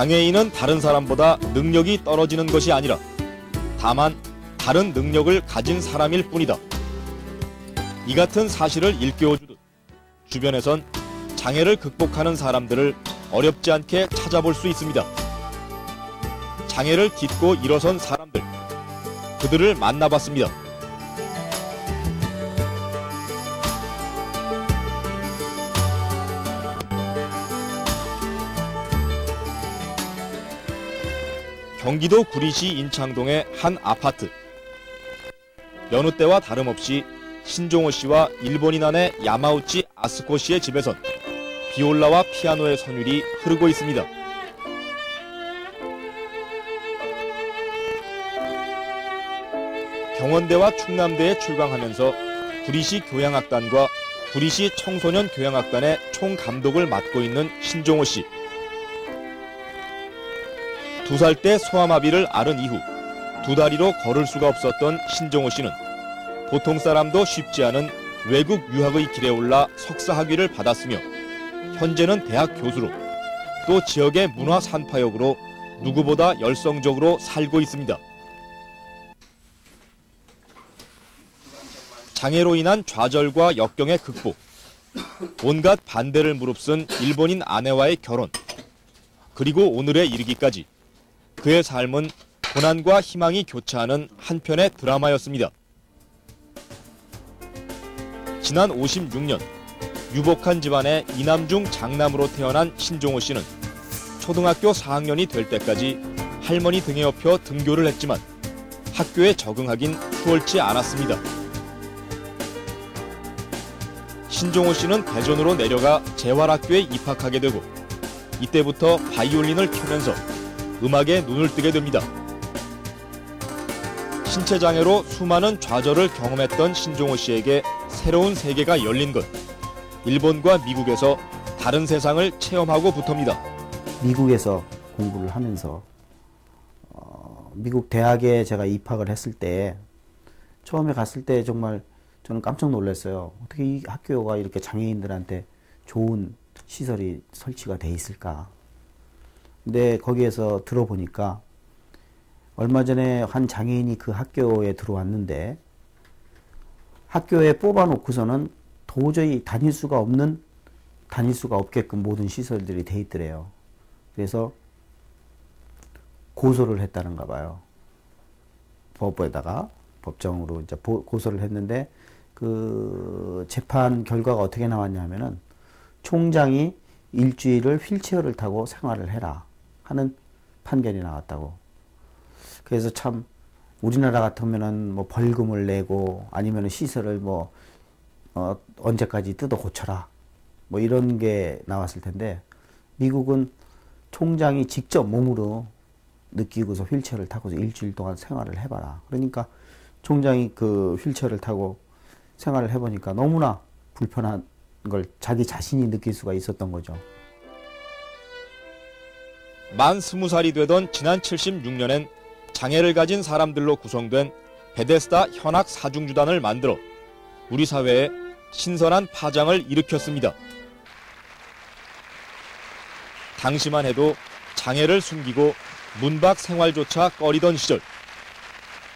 장애인은 다른 사람보다 능력이 떨어지는 것이 아니라 다만 다른 능력을 가진 사람일 뿐이다. 이 같은 사실을 일깨워주듯 주변에선 장애를 극복하는 사람들을 어렵지 않게 찾아볼 수 있습니다. 장애를 딛고 일어선 사람들, 그들을 만나봤습니다. 경기도 구리시 인창동의 한 아파트. 여느 때와 다름없이 신종호 씨와 일본인 아내 야마우치 아스코 씨의 집에선 비올라와 피아노의 선율이 흐르고 있습니다. 경원대와 충남대에 출강하면서 구리시 교향악단과 구리시 청소년 교향악단의 총감독을 맡고 있는 신종호 씨. 두 살 때 소아마비를 앓은 이후 두 다리로 걸을 수가 없었던 신종호 씨는 보통 사람도 쉽지 않은 외국 유학의 길에 올라 석사 학위를 받았으며 현재는 대학 교수로 또 지역의 문화 산파역으로 누구보다 열성적으로 살고 있습니다. 장애로 인한 좌절과 역경의 극복, 온갖 반대를 무릅쓴 일본인 아내와의 결혼, 그리고 오늘에 이르기까지 그의 삶은 고난과 희망이 교차하는 한편의 드라마였습니다. 지난 56년 유복한 집안의 이남중 장남으로 태어난 신종호 씨는 초등학교 4학년이 될 때까지 할머니 등에 업혀 등교를 했지만 학교에 적응하긴 수월치 않았습니다. 신종호 씨는 대전으로 내려가 재활학교에 입학하게 되고 이때부터 바이올린을 켜면서 음악에 눈을 뜨게 됩니다. 신체 장애로 수많은 좌절을 경험했던 신종호 씨에게 새로운 세계가 열린 것. 일본과 미국에서 다른 세상을 체험하고 붙습니다. 미국에서 공부를 하면서 어, 미국 대학에 제가 입학을 했을 때 처음에 갔을 때 정말 저는 깜짝 놀랐어요. 어떻게 이 학교가 이렇게 장애인들한테 좋은 시설이 설치가 돼 있을까? 근데 거기에서 들어보니까 얼마 전에 한 장애인이 그 학교에 들어왔는데 학교에 뽑아놓고서는 도저히 다닐 수가 없는 다닐 수가 없게끔 모든 시설들이 돼 있더래요. 그래서 고소를 했다는가 봐요. 법에다가 법정으로 이제 고소를 했는데 그 재판 결과가 어떻게 나왔냐면은 총장이 일주일을 휠체어를 타고 생활을 해라 하는 판결이 나왔다고. 그래서 참 우리나라 같으면은 뭐 벌금을 내고 아니면 시설을 뭐 어, 언제까지 뜯어 고쳐라 뭐 이런 게 나왔을 텐데 미국은 총장이 직접 몸으로 느끼고서 휠체어를 타고서 일주일 동안 생활을 해봐라. 그러니까 총장이 그 휠체어를 타고 생활을 해보니까 너무나 불편한 걸 자기 자신이 느낄 수가 있었던 거죠. 만 스무 살이 되던 지난 76년엔 장애를 가진 사람들로 구성된 베데스다 현악 사중주단을 만들어 우리 사회에 신선한 파장을 일으켰습니다. 당시만 해도 장애를 숨기고 문밖 생활조차 꺼리던 시절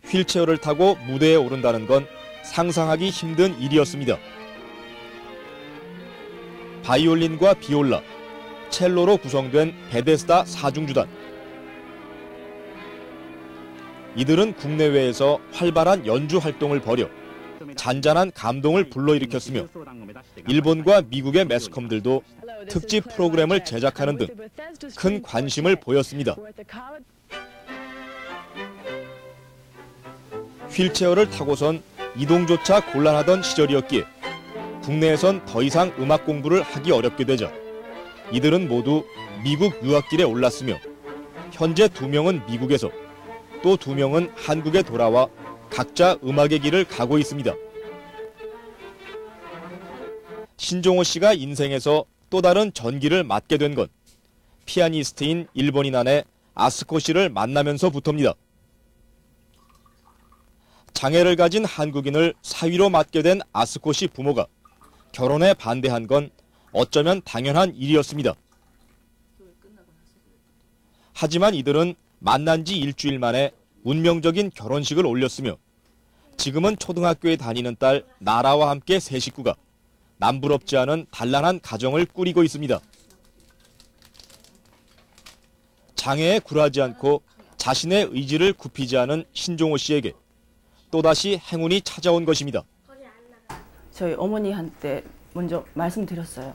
휠체어를 타고 무대에 오른다는 건 상상하기 힘든 일이었습니다. 바이올린과 비올라, 첼로로 구성된 베데스다 사중주단. 이들은 국내외에서 활발한 연주 활동을 벌여 잔잔한 감동을 불러일으켰으며 일본과 미국의 매스컴들도 특집 프로그램을 제작하는 등 큰 관심을 보였습니다. 휠체어를 타고선 이동조차 곤란하던 시절이었기에 국내에선 더 이상 음악 공부를 하기 어렵게 되자 이들은 모두 미국 유학길에 올랐으며 현재 두 명은 미국에서 또 두 명은 한국에 돌아와 각자 음악의 길을 가고 있습니다. 신종호 씨가 인생에서 또 다른 전기를 맞게 된 건 피아니스트인 일본인 아내 아스코 씨를 만나면서부터입니다. 장애를 가진 한국인을 사위로 맡게 된 아스코 씨 부모가 결혼에 반대한 건 어쩌면 당연한 일이었습니다. 하지만 이들은 만난 지 일주일 만에 운명적인 결혼식을 올렸으며 지금은 초등학교에 다니는 딸 나라와 함께 세 식구가 남부럽지 않은 단란한 가정을 꾸리고 있습니다. 장애에 굴하지 않고 자신의 의지를 굽히지 않은 신종호 씨에게 또다시 행운이 찾아온 것입니다. 저희 어머니한테 먼저 말씀드렸어요.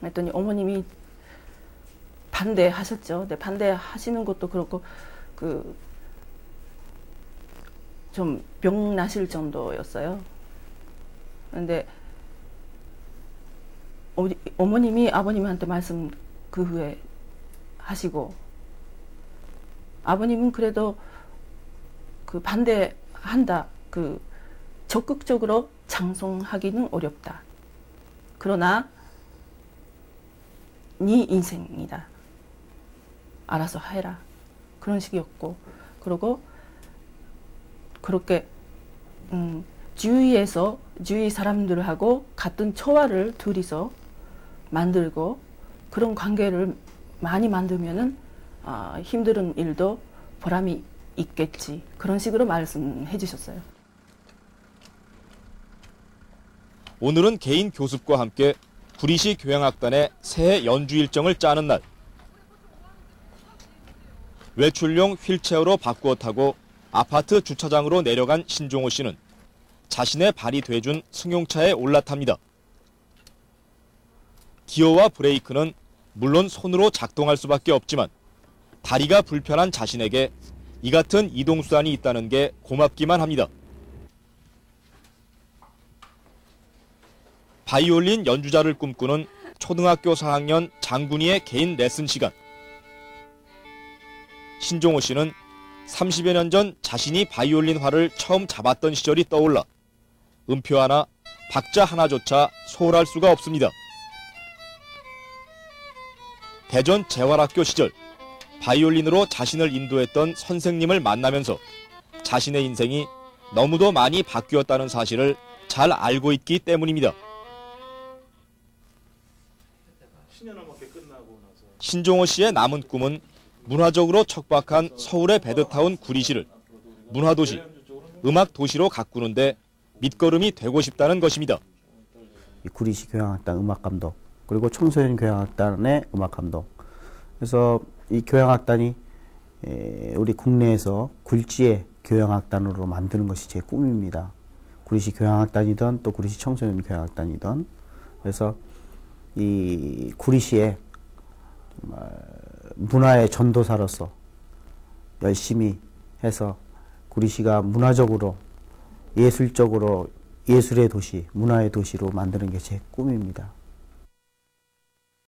그랬더니 어머님이 반대하셨죠. 네, 반대하시는 것도 그렇고 그 좀 병 나실 정도였어요. 어머니, 어머님이 아버님한테 말씀 그 후에 하시고 아버님은 그래도 그 반대한다. 그 적극적으로 장송하기는 어렵다. 그러나 네 인생이다. 알아서 해라. 그런 식이었고 그리고 그렇게 음, 주위에서 주위 사람들하고 같은 초화를 둘이서 만들고 그런 관계를 많이 만들면은 아, 힘든 일도 보람이 있겠지 그런 식으로 말씀해 주셨어요. 오늘은 개인 교습과 함께 구리시 교향악단의 새해 연주 일정을 짜는 날. 외출용 휠체어로 바꾸어 타고 아파트 주차장으로 내려간 신종호 씨는 자신의 발이 돼준 승용차에 올라탑니다. 기어와 브레이크는 물론 손으로 작동할 수밖에 없지만 다리가 불편한 자신에게 이 같은 이동수단이 있다는 게 고맙기만 합니다. 바이올린 연주자를 꿈꾸는 초등학교 4학년 장군이의 개인 레슨 시간. 신종호 씨는 30여 년 전 자신이 바이올린화를 처음 잡았던 시절이 떠올라 음표 하나, 박자 하나조차 소홀할 수가 없습니다. 대전 재활학교 시절 바이올린으로 자신을 인도했던 선생님을 만나면서 자신의 인생이 너무도 많이 바뀌었다는 사실을 잘 알고 있기 때문입니다. 신종호 씨의 남은 꿈은 문화적으로 척박한 서울의 베드타운 구리시를 문화도시, 음악도시로 가꾸는데 밑거름이 되고 싶다는 것입니다. 이 구리시 교향악단 음악 감독 그리고 청소년 교향악단의 음악 감독. 그래서 이 교향악단이 에, 우리 국내에서 굴지의 교향악단으로 만드는 것이 제 꿈입니다. 구리시 교향악단이든 또 구리시 청소년 교향악단이든 그래서 이 구리시의 문화의 전도사로서 열심히 해서 구리시가 문화적으로 예술적으로 예술의 도시, 문화의 도시로 만드는 게 제 꿈입니다.